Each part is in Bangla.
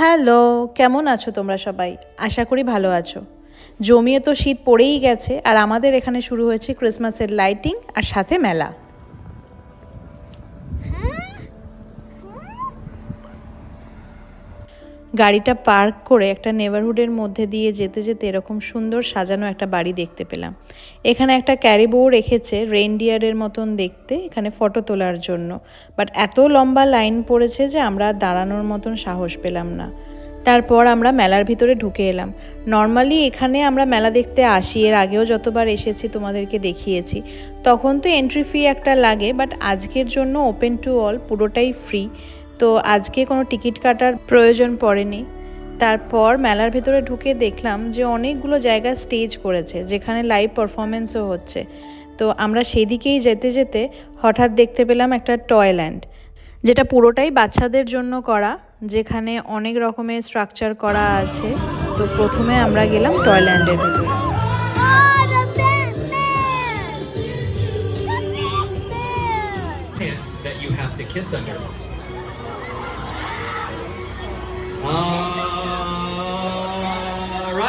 হ্যালো, কেমন আছো তোমরা সবাই? আশা করি ভালো আছো। জমিয়ে তো শীত পড়েই গেছে, আর আমাদের এখানে শুরু হয়েছে ক্রিসমাসের লাইটিং আর সাথে মেলা। গাড়িটা পার্ক করে একটা নেবারহুডের মধ্যে দিয়ে যেতে যেতে এরকম সুন্দর সাজানো একটা বাড়ি দেখতে পেলাম। এখানে একটা ক্যারিবো রেখেছে রেইনডিয়ারের মতন দেখতে, এখানে ফটো তোলার জন্য। বাট এত লম্বা লাইন পড়েছে যে আমরা দাঁড়ানোর মতন সাহস পেলাম না। তারপর আমরা মেলার ভিতরে ঢুকে এলাম। নর্মালি এখানে আমরা মেলা দেখতে আসি, এর আগেও যতবার এসেছি তোমাদেরকে দেখিয়েছি। তখন তো এন্ট্রি ফি একটা লাগে, বাট আজকের জন্য ওপেন টু অল পুরোটাই ফ্রি তো আজকে কোনো টিকিট কাটার প্রয়োজন পড়েনি। তারপর মেলার ভেতরে ঢুকে দেখলাম যে অনেকগুলো জায়গা স্টেজ করেছে, যেখানে লাইভ পারফরমেন্সও হচ্ছে। তো আমরা সেদিকেই যেতে যেতে হঠাৎ দেখতে পেলাম একটা টয়ল্যান্ড যেটা পুরোটাই বাচ্চাদের জন্য করা, যেখানে অনেক রকমের স্ট্রাকচার করা আছে। তো প্রথমে আমরা গেলাম টয়ল্যান্ডের ভিতরে kiss under.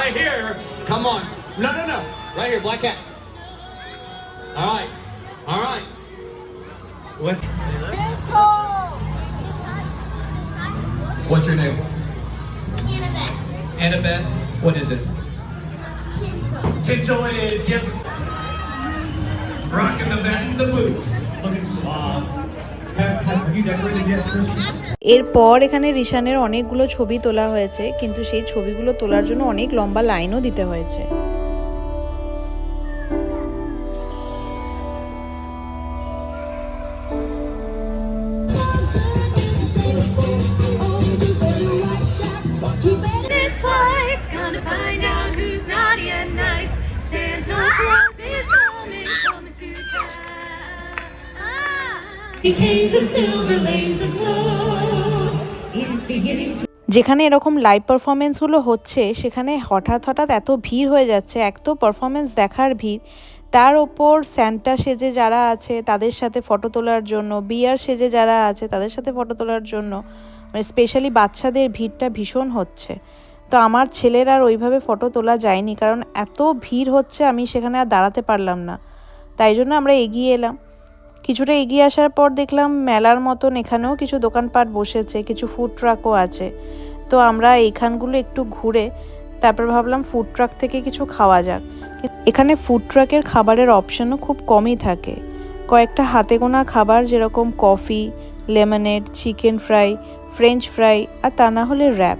Right here. Come on. No, no, no. Right here, black cat. All right. All right. What? What's your name? Annabeth. Annabeth. What is it? Tinsel it is. Yep. Rocking the vest and the boots. Looking suave. এরপর এখানে রিশানের অনেকগুলো ছবি তোলা হয়েছে, কিন্তু সেই ছবিগুলো তোলার জন্য অনেক লম্বা লাইনও দিতে হয়েছে twice. Gonna find out যেখানে এরকম লাইভ পারফরমেন্সগুলো হচ্ছে, সেখানে হঠাৎ হঠাৎ এত ভিড় হয়ে যাচ্ছে, এক তো পারফরমেন্স দেখার ভিড়। তার ওপর স্যান্টা সেজে যারা আছে, তাদের সাথে ফটো তোলার জন্য বিয়ার সেজে যারা আছে, তাদের সাথে ফটো তোলার জন্য মানে স্পেশালি বাচ্চাদের ভিড়টা ভীষণ হচ্ছে। তো আমার ছেলের আর ওইভাবে ফটো তোলা যায়নি, কারণ এত ভিড় হচ্ছে, আমি সেখানে আর দাঁড়াতে পারলাম না। তাই জন্য আমরা এগিয়ে এলাম। কিছুটা এগিয়ে আসার পর দেখলাম মেলার মতন এখানেও কিছু দোকানপাট বসেছে, কিছু ফুড ট্রাকও আছে। তো আমরা এইখানগুলো একটু ঘুরে তারপর ভাবলাম ফুড ট্রাক থেকে কিছু খাওয়া যাক। এখানে ফুড ট্রাকের খাবারের অপশনও খুব কমই থাকে। কয়েকটা হাতে গোনা খাবার যেরকম coffee lemonade chicken fry french fry আর তা না হলে র্যাপ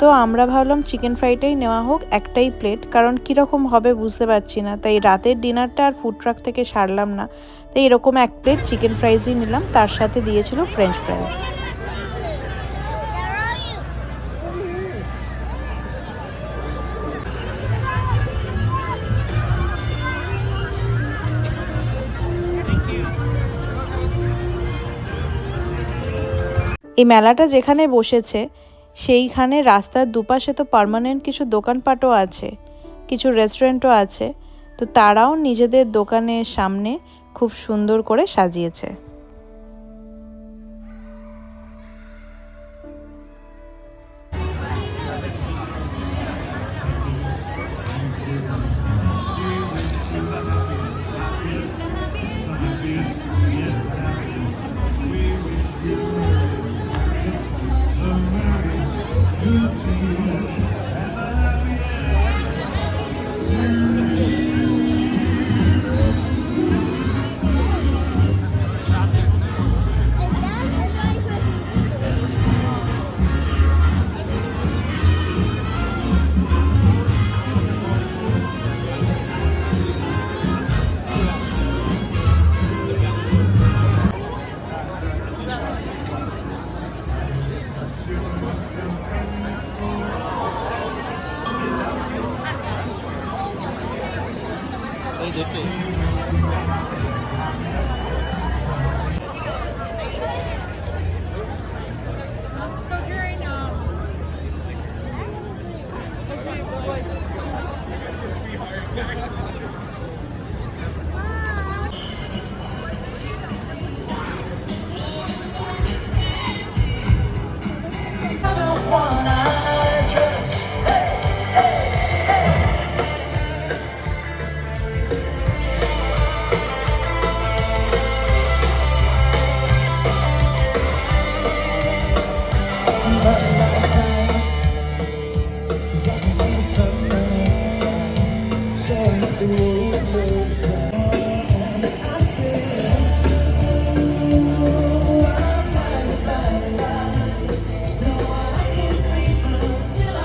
তো আমরা ভাবলাম চিকেন ফ্রাইটাই নেওয়া হোক, একটাই প্লেট কারণ কীরকম হবে বুঝতে পারছি না। তাই রাতের ডিনারটা আর ফুড ট্রাক থেকে সারলাম না। তাই এরকম এক প্লেট চিকেন ফ্রাইজই নিলাম, তার সাথে দিয়েছিল ফ্রেঞ্চ ফ্রাইজ? এই মেলাটা যেখানে বসেছে, সেইখানে রাস্তার দুপাশে তো পার্মানেন্ট কিছু দোকানপাটও আছে, কিছু রেস্টুরেন্টও আছে, তো তারাও নিজেদের দোকানের সামনে খুব সুন্দর করে সাজিয়েছে। okay Exactly.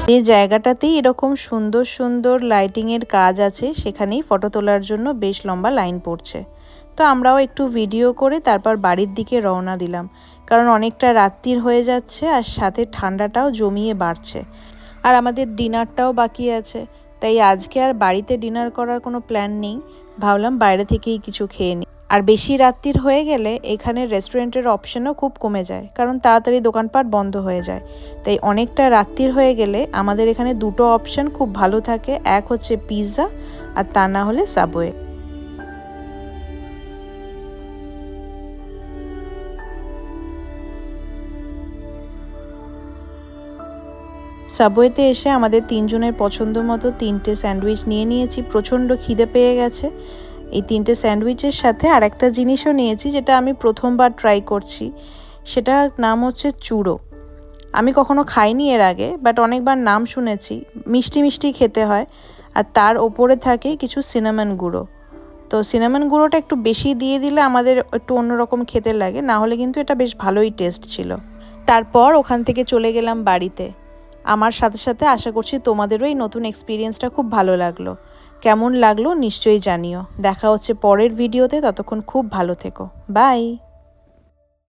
যে জায়গাটাতেই এরকম সুন্দর সুন্দর লাইটিংয়ের কাজ আছে, সেখানেই ফটো তোলার জন্য বেশ লম্বা লাইন পড়ছে। তো আমরাও একটু ভিডিও করে তারপর বাড়ির দিকে রওনা দিলাম। কারণ অনেকটা রাত্রির হয়ে যাচ্ছে আর সাথে ঠান্ডাটাও জমিয়ে বাড়ছে। আর আমাদের ডিনারটাও বাকি আছে। তাই আজকে আর বাড়িতে ডিনার করার কোনো প্ল্যান নেই। ভাবলাম বাইরে থেকেই কিছু খেয়ে নিই আর বেশি রাত্রির হয়ে গেলে এখানে রেস্টুরেন্টের অপশনও খুব কমে যায়, কারণ তাড়াতাড়ি দোকানপাট বন্ধ হয়ে যায়। তাই অনেকটা রাত্রির হয়ে গেলে আমাদের এখানে দুটো অপশন খুব ভালো থাকে, এক হচ্ছে পিৎজা আর তা না হলে সাবওয়ে। সাবওয়েতে এসে আমাদের তিনজনের পছন্দ মতো তিনটে স্যান্ডউইচ নিয়ে নিয়েছি, প্রচণ্ড খিদে পেয়ে গেছে। এই তিনটে স্যান্ডউইচের সাথে আর একটা জিনিসও নিয়েছি, যেটা আমি প্রথমবার ট্রাই করছি। সেটা নাম হচ্ছে চুড়ো। আমি কখনো খাইনি এর আগে বাট অনেকবার নাম শুনেছি, মিষ্টি মিষ্টি খেতে হয়, আর তার ওপরে থাকে কিছু সিনামন গুঁড়ো। তো সিনামন গুঁড়োটা একটু বেশি দিয়ে দিলে আমাদের একটু অন্যরকম খেতে লাগে, না হলে কিন্তু এটা বেশ ভালোই টেস্ট ছিল। তারপর ওখান থেকে চলে গেলাম বাড়িতে। আমার সাথে সাথে আশা করছি তোমাদেরও এই নতুন এক্সপিরিয়েন্সটা খুব ভালো লাগল। কেমন লাগল নিশ্চয়ই জানিও। দেখা হচ্ছে পরের ভিডিওতে ততক্ষণ খুব ভালো থেকো। বাই